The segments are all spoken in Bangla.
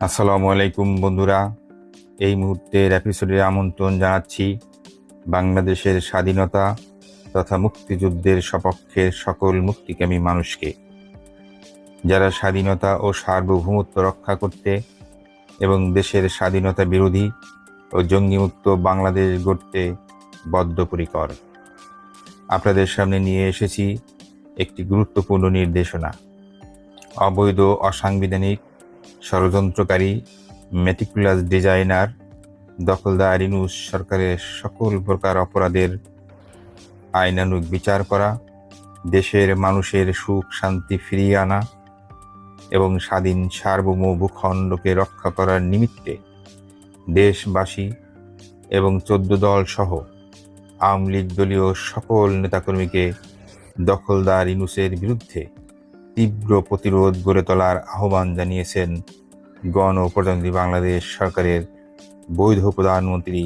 আসসালামু আলাইকুম বন্ধুরা। এই মুহূর্তের এপিসোডে আমন্ত্রণ জানাচ্ছি বাংলাদেশের স্বাধীনতা তথা মুক্তিযুদ্ধের সপক্ষের সকল মুক্তিকামী মানুষকে। যারা স্বাধীনতা ও সার্বভৌমত্ব রক্ষা করতে এবং দেশের স্বাধীনতা বিরোধী ও জঙ্গিমুক্ত বাংলাদেশ গড়তে বদ্ধপরিকর। আপনাদের সামনে নিয়ে এসেছি একটি গুরুত্বপূর্ণ নির্দেশনা। অবৈধ অসাংবিধানিক ষড়যন্ত্রকারী মেটিকুলাস ডিজাইনার দখলদার ইনুস সরকারের সকল প্রকার অপরাধের আইনানুগ বিচার করা, দেশের মানুষের সুখ শান্তি ফিরিয়ে আনা এবং স্বাধীন সার্বভৌম ভূখণ্ডকে রক্ষা করার নিমিত্তে দেশবাসী এবং চোদ্দ দল সহ আওয়ামী লীগ দলীয় সকল নেতাকর্মীকে দখলদার ইনুসের বিরুদ্ধে তীব্র প্রতিরোধ গড়ে তোলার আহ্বান জানিয়েছেন গণ প্রজাতন্ত্রী বাংলাদেশ সরকারের বৈধ প্রধানমন্ত্রী,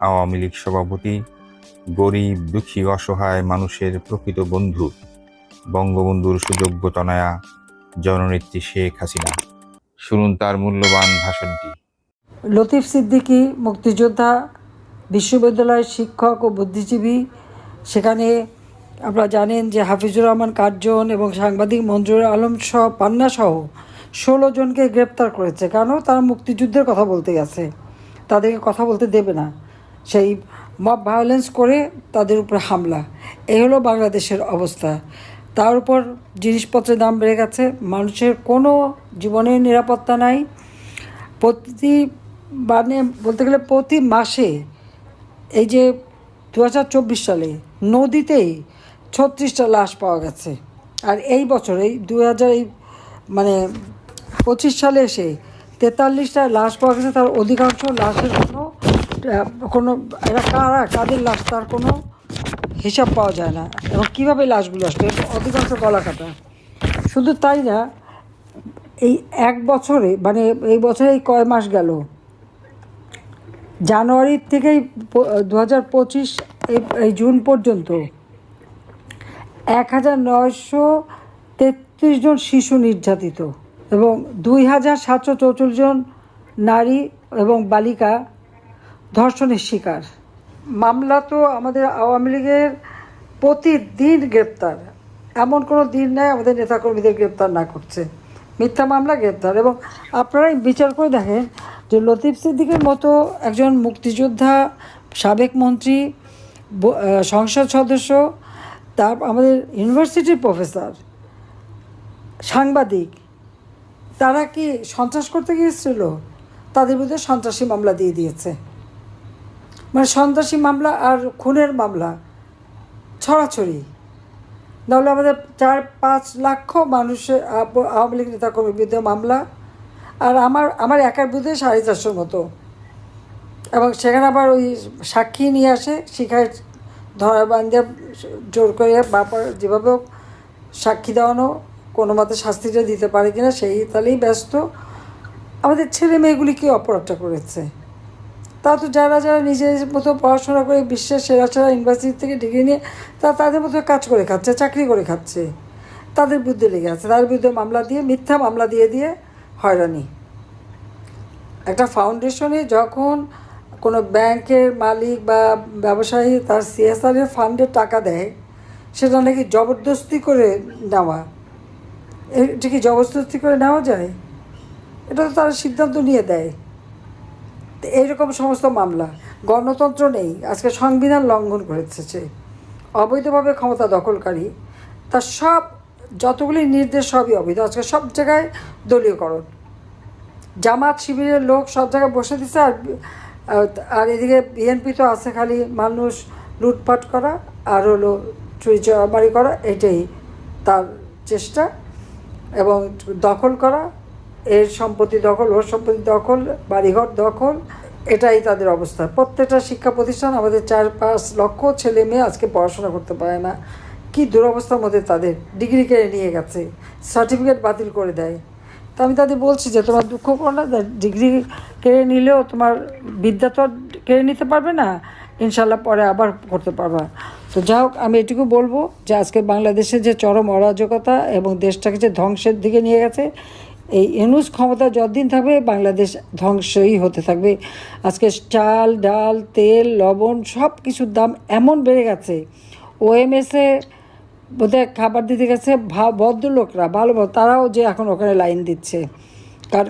আওয়ামী লীগ সভাপতি, গরিব, দুঃখী, অসহায় মানুষের প্রকৃত বন্ধু, বঙ্গবন্ধুর সুযোগ্য তনয়া, জননেত্রী শেখ হাসিনা। শুনুন তার মূল্যবান ভাষণটি। লতিফ সিদ্দিকী, মুক্তিযোদ্ধা, বিশ্ববিদ্যালয়ের শিক্ষক ও বুদ্ধিজীবী, সেখানে আপনারা জানেন যে হাফিজুর রহমান কার্জন এবং সাংবাদিক মঞ্জুর আলম সহ পান্না সহ ষোলো জনকে গ্রেপ্তার করেছে। কারণ তারা মুক্তিযুদ্ধের কথা বলতে গেছে। তাদেরকে কথা বলতে দেবে না। সেই মব ভায়োলেন্স করে তাদের উপরে হামলা। এই হলো বাংলাদেশের অবস্থা। তার উপর জিনিসপত্রের দাম বেড়ে গেছে। মানুষের কোনো জীবনের নিরাপত্তা নাই। প্রতি মানে বলতে গেলে প্রতি মাসে এই যে দু হাজার চব্বিশ সালে নদীতেই ছত্রিশটা লাশ পাওয়া গেছে। আর এই বছরেই দু মানে পঁচিশ সালে এসে তেতাল্লিশটা লাশ পাওয়া গেছে। তার অধিকাংশ লাশের কোনো কোনো, এরা কারা, কাদের লাশ, তার কোনো হিসাব পাওয়া যায় না। এবং কীভাবে লাশগুলো আসবে অধিকাংশ গলা কাটা। শুধু তাই না, এই এক বছরে মানে এই বছরে এই কয় মাস গেল জানুয়ারি থেকেই দু হাজার পঁচিশ এই জুন পর্যন্ত এক হাজার নয়শো তেত্রিশ জন শিশু নির্যাতিত এবং দুই হাজার সাতশো চৌচল্লিশ জন নারী এবং বালিকা ধর্ষণের শিকার। মামলা তো আমাদের আওয়ামী লীগের প্রতিদিন গ্রেপ্তার। এমন কোনো দিন নাই আমাদের নেতাকর্মীদের গ্রেপ্তার না করছে। মিথ্যা মামলা গ্রেপ্তার এবং আপনারাই বিচার করে দেখেন যে লতিফ সিদ্দিকের মতো একজন মুক্তিযোদ্ধা, সাবেক মন্ত্রী সংসদ সদস্য, তার আমাদের ইউনিভার্সিটির প্রফেসর, সাংবাদিক, তারা কি সন্ত্রাস করতে গিয়েছিল? তাদের বিরুদ্ধে সন্ত্রাসী মামলা দিয়ে দিয়েছে। মানে সন্ত্রাসী মামলা আর খুনের মামলা, ছড়াছড়ি। নাহলে আমাদের চার পাঁচ লক্ষ মানুষের আওয়ামী লীগ নেতাকর্মীর বিরুদ্ধে মামলা আর আমার আমার একার বিরুদ্ধে সাড়ে চারশোর মতো। এবং সেখানে আবার ওই সাক্ষী নিয়ে আসে, শিখায় ধরা বান্ধে জোর করে বাপার যেভাবে সাক্ষী দেওয়ানো, কোনো মতে শাস্তিটা দিতে পারে কিনা সেই তাহলেই ব্যস্ত। আমাদের ছেলে মেয়েগুলি কি অপরাধটা করেছে। তা তো যারা যারা নিজের মতো পড়াশোনা করে বিশ্বের সেরা সেরা ইউনিভার্সিটি থেকে ডিগ্রি নিয়ে তারা তাদের মতো কাজ করে খাচ্ছে, চাকরি করে খাচ্ছে। তাদের বিরুদ্ধে লেগে আছে। তাদের বিরুদ্ধে মামলা দিয়ে, মিথ্যা মামলা দিয়ে দিয়ে হয়রানি। একটা ফাউন্ডেশনে যখন কোনো ব্যাংকের মালিক বা ব্যবসায়ী তার সিএসআরের ফান্ডে টাকা দেয়, সেটা নাকি জবরদস্তি করে নেওয়া। এটা কি জবরদস্তি করে নেওয়া যায়? এটা তো তারা সিদ্ধান্ত নিয়ে দেয়। এইরকম সমস্ত মামলা। গণতন্ত্র নেই। আজকে সংবিধান লঙ্ঘন করেছে অবৈধভাবে ক্ষমতা দখলকারী। তার সব যতগুলি নির্দেশ সবই অবৈধ। আজকে সব জায়গায় দলীয়করণ। জামাত শিবিরের লোক সব জায়গায় বসে দিচ্ছে আর আর এদিকে বিএনপি তো আছে খালি মানুষ লুটপাট করা আর হলো চুরি চামারি করা, এটাই তার চেষ্টা। এবং দখল করা, এর সম্পত্তি দখল, ওর সম্পত্তি দখল, বাড়িঘর দখল, এটাই তাদের অবস্থা। প্রত্যেকটা শিক্ষা প্রতিষ্ঠান আমাদের চার পাঁচ লক্ষ ছেলে মেয়ে আজকে পড়াশোনা করতে পারে না। কি দুরবস্থার মধ্যে তাদের? ডিগ্রি কেড়ে নিয়ে গেছে, সার্টিফিকেট বাতিল করে দেয়। তো আমি তাদের বলছি যে, তোমার দুঃখ করো না ডিগ্রি কেড়ে নিলেও তোমার বিদ্যা তো কেড়ে নিতে পারবে না, ইনশাল্লাহ পরে আবার করতে পারবা। তো যা হোক, আমি এটুকু বলব যে, আজকে বাংলাদেশের যে চরম অরাজকতা এবং দেশটাকে যে ধ্বংসের দিকে নিয়ে গেছে, এই এনুস ক্ষমতা যতদিন থাকবে, বাংলাদেশ ধ্বংসই হতে থাকবে। আজকে চাল, ডাল, তেল, লবণ সব কিছুর দাম এমন বেড়ে গেছে। ওএমএসে বোধহয় খাবার দিতে গেছে ভদ্রলোকরা, ভালো তারাও যে এখন ওখানে লাইন দিচ্ছে।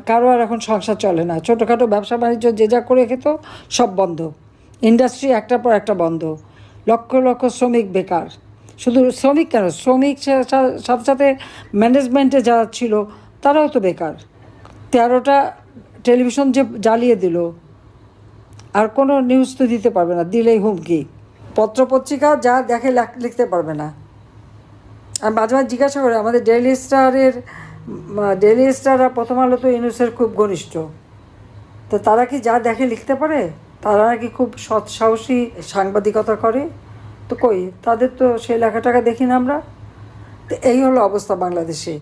কার আর এখন সংসার চলে না। ছোটোখাটো ব্যবসা বাণিজ্য যে যা করে খেত, সব বন্ধ। ইন্ডাস্ট্রি একটার পর একটা বন্ধ। লক্ষ লক্ষ শ্রমিক বেকার। শুধু শ্রমিক কেন? শ্রমিক সাথে সাথে ম্যানেজমেন্টে যারা ছিল, তারাও তো বেকার। তেরোটা টেলিভিশন যে জ্বালিয়ে দিল, আর কোনো নিউজ তো দিতে পারবে না। দিলেই হুমকি। পত্রপত্রিকা যা দেখে লিখতে পারবে না। আর মাঝে মাঝে জিজ্ঞাসা করে, আমাদের ডেইলি স্টারের ডেইলি স্টার আর প্রথম আলো তো ইউনুসের খুব ঘনিষ্ঠ। তো তারা কি যা দেখে লিখতে পারে? তারা নাকি খুব সৎ সাহসী সাংবাদিকতা করে। তো কই, তাদের তো সেই লেখাটাকে দেখি না আমরা। তো এই হলো অবস্থা বাংলাদেশে।